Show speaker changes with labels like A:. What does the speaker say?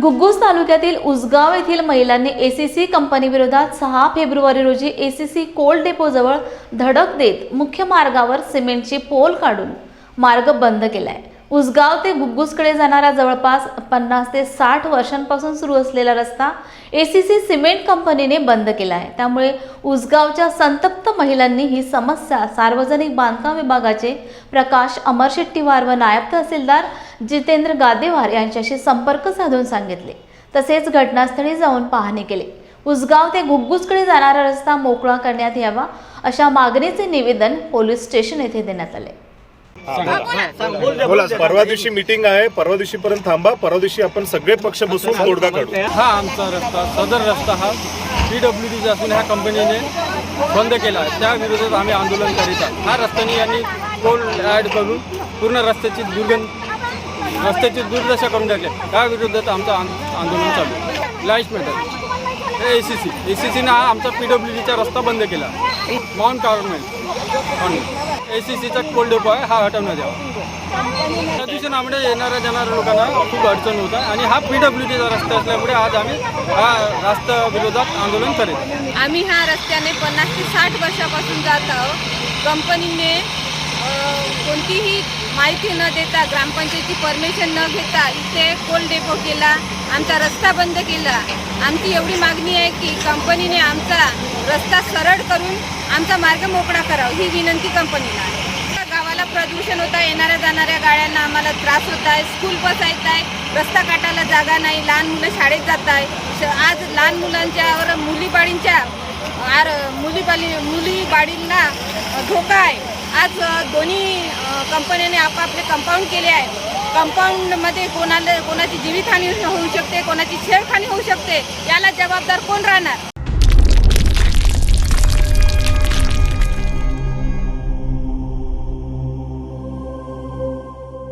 A: घुग्गुस तालुक्यातील उसगाव येथील महिलांनी एसीसी कंपनीविरोधात सहा फेब्रुवारी रोजी एसीसी कोल डेपोजवळ धडक देत मुख्य मार्गावर सिमेंटची पोल काढून मार्ग बंद केलाय. उसगाव ते घुग्गुसकडे जाणारा जवळपास पन्नास ते साठ वर्षांपासून सुरू असलेला रस्ता ए सी सी सिमेंट कंपनीने बंद केला आहे. त्यामुळे उसगावच्या संतप्त महिलांनी ही समस्या सार्वजनिक बांधकाम विभागाचे प्रकाश अमर शेट्टीवार व नायब तहसीलदार जितेंद्र गादेवार यांच्याशी संपर्क साधून सांगितले. तसेच घटनास्थळी जाऊन पाहणी केली. उसगाव ते घुग्गुसकडे जाणारा रस्ता मोकळा करण्यात यावा अशा मागणीचे निवेदन पोलीस स्टेशन येथे देण्यात आले.
B: बोला. परवा दिवशी मीटिंग आहे परवा दिवशी पर्यंत थांबा परवा दिवशी आपण सगळे पक्ष बसून तोडगा काढू.
C: हा आमचा रस्ता सदर रस्ता हा पी डब्ल्यू डीचा असून ह्या कंपनीने बंद केला आहे. त्या विरोधात आम्ही आंदोलन करीत आहोत. ह्या रस्त्याने यांनी टोल ॲड करून पूर्ण रस्त्याची दुर्गंध रस्त्याची दुर्दशा करून टाकली. त्या विरोधात आमचं आंदोलन चालू light matter A C C A C सीनं आमचा पी डब्ल्यू डीचा रस्ता बंद केला. माउंट गव्हर्नमेंट ए सी सीचा कोल्ड डेपो आहे हा हटवण्यात यावा. त्या दिवशी येणाऱ्या जाणाऱ्या लोकांना खूप अडचण होत आहे आणि हा पी डब्ल्यू डीचा रस्ता असल्यामुळे आज आम्ही हा रस्ता विरोधात आंदोलन करेल.
D: आम्ही ह्या रस्त्याने पन्नास ते साठ वर्षापासून जात आहोत. कंपनीने कोणतीही माहिती न देता ग्रामपंचायतीची परमिशन न घेता इथे कोल डेपो केला आमचा रस्ता बंद केला. आमची एवढी मागणी आहे की कंपनीने आमचा रस्ता सरळ करून आमचा मार्ग मोकळा करावा ही विनंती कंपनीला आहे. गावाला प्रदूषण होत आहे येणाऱ्या जाणाऱ्या गाड्यांना आम्हाला त्रास होत आहे स्कूल बस येत आहे रस्ता काटायला जागा नाही लहान मुलं शाळेत जात आहे श- आज लहान मुलांच्यावर मुलीबाळींच्या आर मुलीबाली मुली बाळींना धोका आहे. आज दोन्ही कंपन्यांनी आपापले कंपाऊंड केले आहे. कंपाऊंडमध्ये कोणाला कोणाची जीवितहानी होऊ शकते कोणाची छेडखानी होऊ शकते याला जबाबदार कोण राहणार?